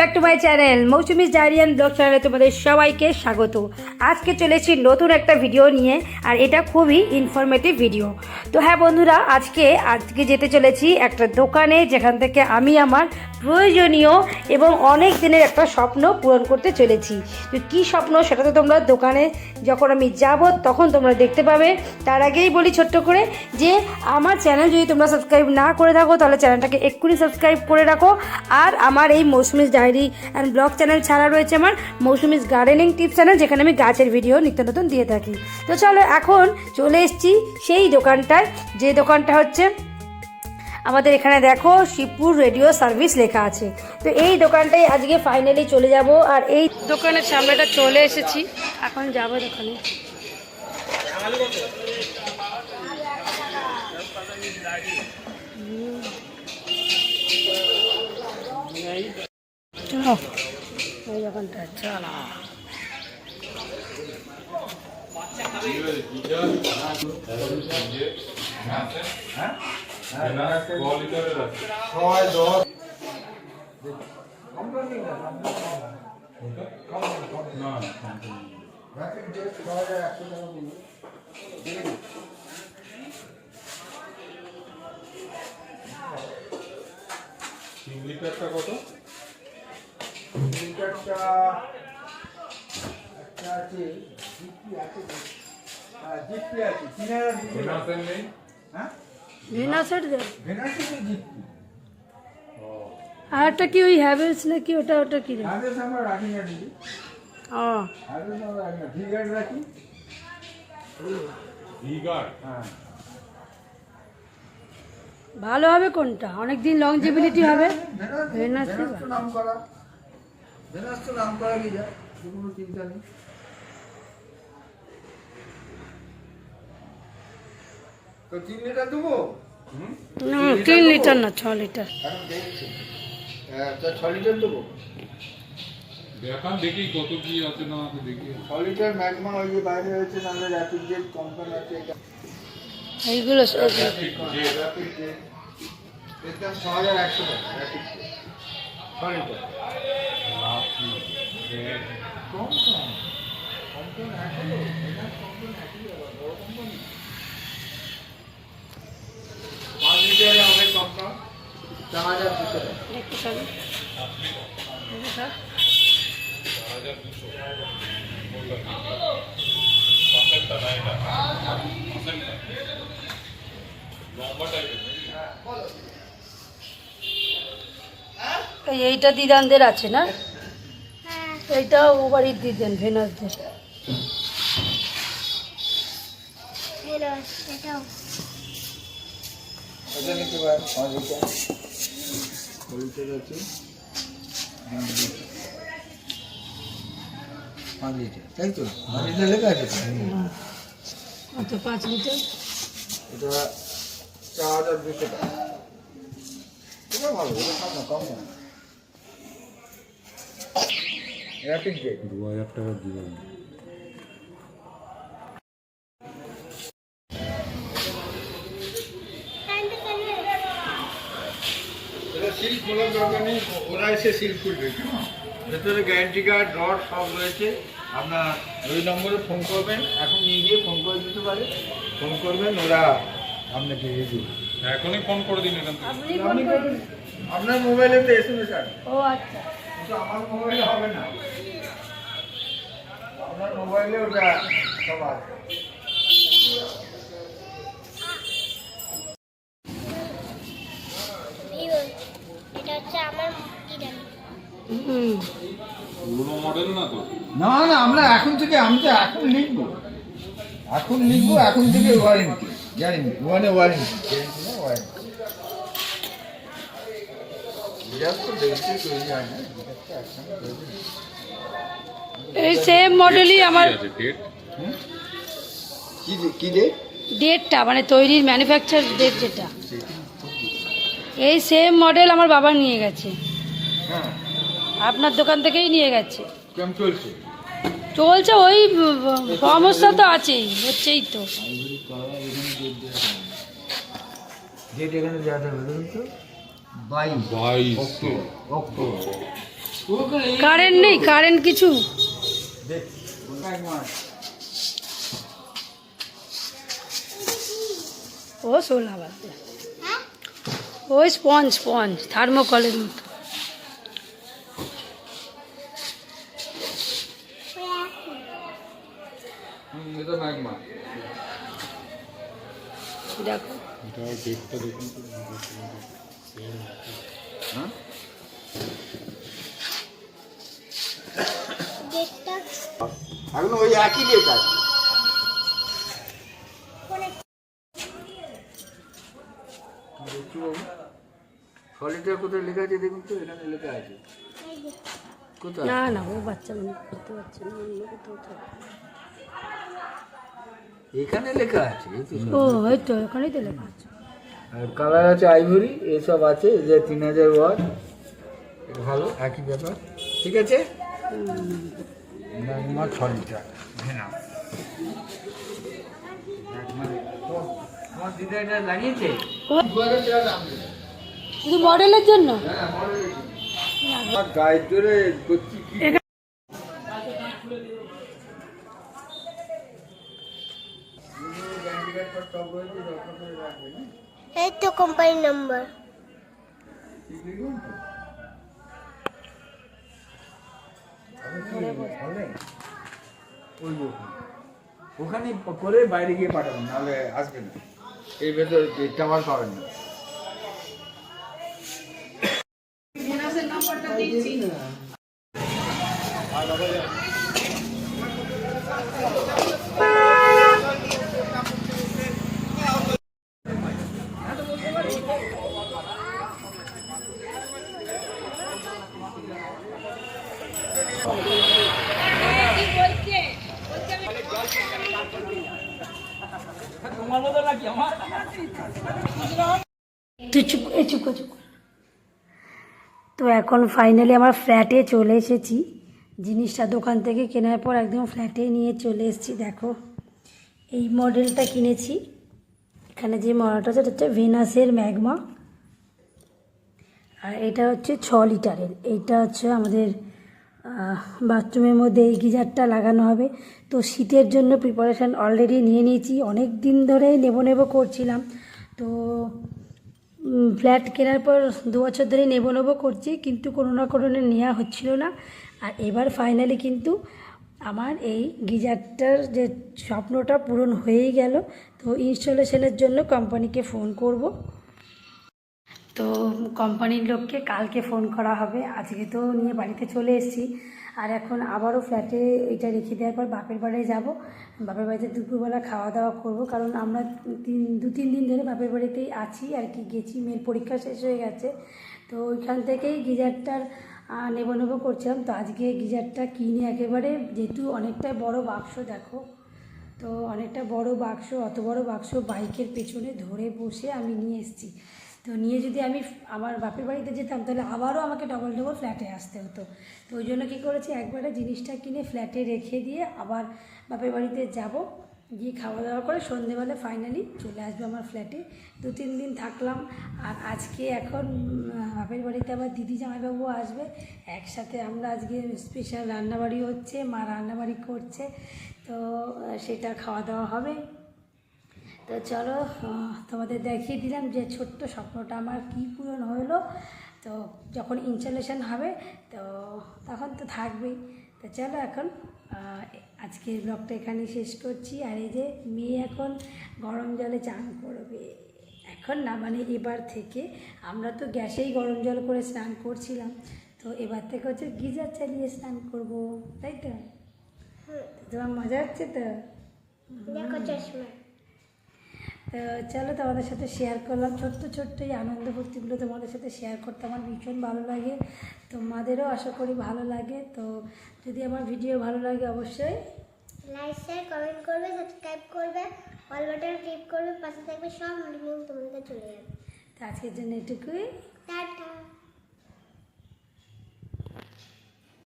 Back to my channel Mousumi জারিয়ান blog চ্যানেলে তোমাদের সবাইকে স্বাগত। আজকে চলেছি নতুন একটা ভিডিও নিয়ে, আর এটা খুবই ইনফরমেটিভ ভিডিও তো হ্যাঁ বন্ধুরা, আজকে আজকে যেতে চলেছি একটা দোকানে, যেখান থেকে আমি আমার প্রয়োজনীয় এবং অনেক দিনের একটা স্বপ্ন পূরণ করতে চলেছি। তো কী স্বপ্ন? সেটা তো তোমরা দোকানে যখন আমি যাব, তখন তোমরা দেখতে পাবে। তার আগেই বলি ছোট্ট করে যে, আমার চ্যানেল যদি তোমরা সাবস্ক্রাইব না করে থাকো, তাহলে চ্যানেলটাকে এক্ষুনি সাবস্ক্রাইব করে রাখো। আর আমার এই Mousumi's diary and blog channel ছাড়া রয়েছে আমার মৌসুমিস গার্ডেনিং টিপস চ্যানেল যেখানে আমি গাছের ভিডিও নিত্য নতুন দিয়ে থাকি। তো চলো এখন চলে এসেছি সেই দোকানটায়। যে দোকানটা হচ্ছে আমাদের এখানে দেখো শিবপুর রেডিও সার্ভিস লেখা আছে। তো এই দোকানটাই আজকে ফাইনালি চলে যাব আর এই দোকানের সামনেটা চলে এসেছি। এখন যাব দোকানে। ছয় হাজার একশো টাকা দিন তিন লিটারটা কত? লিটারটা একটা আছে জিপি আছে হ্যাঁ জিপি আছে তিন হাজার নেই? হ্যাঁ? আর একটা কি ওই হ্যাভেলস নাকি ওটা ওটা কি রে আদেশ আমরা রাখি না দিদি ও আদেশ আমরা রাখি না ভিগার্ড রাখি ভিগার হ্যাঁ ভালো হবে কোনটা অনেক দিন লংজিবিলিটি হবে ভেনাস তো নাম করা ভেনাস তো নাম করা কি যায় কোনো চিন্তা নেই তো তিন লিটার দেবো? না তিন লিটার না ছ লিটার। এখন দেখছি। হ্যাঁ ছ লিটার দেবো? দেখান দেখি কত কি আছে না আছে দেখি। ছ লিটার ম্যাগমা ওই যে বাইরে হয়েছে নাহলে র্যাপিড জেট কোম্পানি আছে এটা এইগুলো র্যাপিড জেট এর ছ হাজার একশো টাকা র্যাপিড জেট ছ লিটার। কম কম। কম কম এখনও ভেনাস কোম্পানি একই আবার বড় কোম্পানি লিটারে হবে কম কম চার হাজার দুশো এইটা দিদানদের আছে না? এইটা ও বাড়ির দিদেন ভেনাসদের। এটা নিতে পারেন পাঁচ লিটার ছ আছে পাঁচ লিটার। তাই তো পাঁচ লিটার আচ্ছা পাঁচ লিটার এটা চার হাজার দুশো এটা ভালো এটা কম না কম না জেট দু হাজার টাকা দিবেন সিল খোলার দরকার নেই ওরা এসে সিল খুলবে। ভেতরে গ্যারেন্টি কার্ড রড সব রয়েছে। আপনার ওই নম্বরে ফোন করবেন এখন নিয়ে গিয়ে ফোন করে দিতে পারে। ফোন করবেন ওরা আপনাকে দিয়ে দেবে। এখনই ফোন করে দিন এখান থেকে। আপনার মোবাইলে তো এস এম এস ও আচ্ছা। কিন্তু আমার মোবাইলে হবে না। আপনার মোবাইলে ওটা সব আছে ভিভো এটা হচ্ছে আমার দিদার হুম পুরোনো মডেল না না না আমরা এখন থেকে আমি তো এখন লিখব। এখন লিখব এখন থেকে ওয়ারেন্টি গ্যারেন্টি ওয়ানে ওয়ারেন্টি গ্যারেন্টি না ওয়ারেন্টি। এই সেম মডেলই আমার কি ডেটটা মানে তৈরির ম্যানুফ্যাকচার ডেট যেটা। এই সেম মডেল আমার বাবা নিয়ে গেছে। হ্যাঁ। আপনার দোকান থেকেই নিয়ে গেছে। কেমন চলছে? চলছে ওই সমস্যা তো আছেই হচ্ছেই তো। কারেন্ট নেই কারেন্ট কিছু? ও সোলা বাদ ওই স্পঞ্জ স্পঞ্জ থার্মোকলের মতো হুম এটা ম্যাগমা দেখো এটা ডেটটা দেখুন হ্যাঁ? এখন ওই একই ডেট আছে। সলিটার কোথায় লেখা আছে দেখুন তো এখানে লেখা আছে। কোথায়? না না ও বাচ্চা করতে পারছে না অন্য কোথাও এখানে লেখা আছে ও ওই তো ওখানেই তো লেখা আছে। আর কালার আছে আইভরি এসব আছে এই যে তিন হাজার ওয়াট। ভালো একই ব্যাপার। ঠিক আছে? ম্যাগমা ছ লিটার ভেনা। শুধু মডেলের জন্য? হ্যাঁ? আমার গায়ের জোরে করছি কি সব রয়েছে যত্ন করে রাখবে না এই তো কোম্পানির নাম্বার। ওখানে করে বাইরে গিয়ে পাঠাবেন নাহলে আসবে না। এই ভেতর টাওয়ার পাবেন না। তুই চুপ এই চুপ কর, চুপ কর। তো এখন ফাইনালি আমার ফ্ল্যাটে চলে এসেছি। জিনিসটা দোকান থেকে কেনার পর একদম ফ্ল্যাটে নিয়ে চলে এসেছি, দেখো। এই মডেলটা কিনেছি। এখানে যে মডেলটা আছে হচ্ছে ভেনাসের ম্যাগমা আর এটা হচ্ছে ছ লিটারের এইটা হচ্ছে আমাদের বাথরুমের মধ্যে এই গিজারটা লাগানো হবে। তো শীতের জন্য প্রিপারেশান অলরেডি নিয়ে নিয়েছি। অনেক দিন ধরে নেব নেব করছিলাম। তো ফ্ল্যাট কেনার পর দু বছর ধরে নেব নেব করছি, কিন্তু কোনো না কোনো নেওয়া হচ্ছিল না। আর এবার ফাইনালি কিন্তু আমার এই গিজারটার যে স্বপ্নটা পূরণ হয়েই গেল। তো ইনস্টলেশনের জন্য কোম্পানিকে ফোন করব। তো কোম্পানির লোককে কালকে ফোন করা হবে। আজকে তো নিয়ে বাড়িতে চলে এসেছি। আর এখন আবারও ফ্ল্যাটে এটা রেখে দেওয়ার পর বাপের বাড়ি যাব। বাপের বাড়িতে দুপুরবেলা খাওয়া দাওয়া করব। কারণ আমরা তিন, দু, তিন দিন ধরে বাপের বাড়িতেই আছি আর কি। গেছি, মেয়ের পরীক্ষা শেষ হয়ে গেছে। তো ওইখান থেকেই গিজারটার নেব নেব করছিলাম। তো আজকে গিজারটা কিনে একেবারে যেহেতু অনেকটাই বড় বাক্স, দেখো। তো অনেকটা বড় বাক্স, অত বড় বাক্স বাইকের পেছনে ধরে বসে আমি নিয়ে এসেছি। তো নিয়ে যদি আমি আমার বাপের বাড়িতে যেতাম, তাহলে আবারও আমাকে ডবল ডবল ফ্ল্যাটে আসতে হতো। তো ওই জন্য কী করেছি, একবারে জিনিসটা কিনে ফ্ল্যাটে রেখে দিয়ে আবার বাপের বাড়িতে যাব। গিয়ে খাওয়া দাওয়া করে সন্ধেবেলা ফাইনালি চলে আসবে আমার ফ্ল্যাটে দু তিন দিন থাকলাম, আর আজকে এখন বাপের বাড়িতে আবার দিদি জামাইবাবু আসবে। একসাথে আমরা আজকে স্পেশাল রান্নাবাড়ি হচ্ছে, মা রান্নাবাড়ি করছে। তো সেটা খাওয়া দাওয়া হবে। তো চলো তোমাদের দেখিয়ে দিলাম যে ছোট্ট স্বপ্নটা আমার কী পূরণ হলো। তো যখন ইনস্টলেশন হবে তো তখন তো থাকবেই। তো চলো এখন আজকের ব্লগটা এখানে শেষ করছি। আর এই যে মেয়ে এখন গরম জলে চান করবে। এখন না মানে এবার থেকে আমরা তো গ্যাসেই গরম জল করে স্নান করছিলাম। তো এবার থেকে হচ্ছে গিজার চালিয়ে স্নান করব তাই তো? তো তোমার মজা হচ্ছে তো? দেখো চশমা। তো চলো তোমাদের সাথে শেয়ার করলাম। ছোট্ট ছোট্ট এই আনন্দ ভক্তিগুলো তোমাদের সাথে শেয়ার করতে আমার ভীষণ ভালো লাগে। তোমাদেরও আশা করি ভালো লাগে। তো যদি আমার ভিডিও ভালো লাগে অবশ্যই লাইক শেয়ার কমেন্ট করবে সাবস্ক্রাইব করবে অল বাটন ক্লিক করবে পাশে থাকবে সব নোটিফিকেশন তোমাদের চলে যাবে। তো আজকের জন্য এটুকুই। টাটা।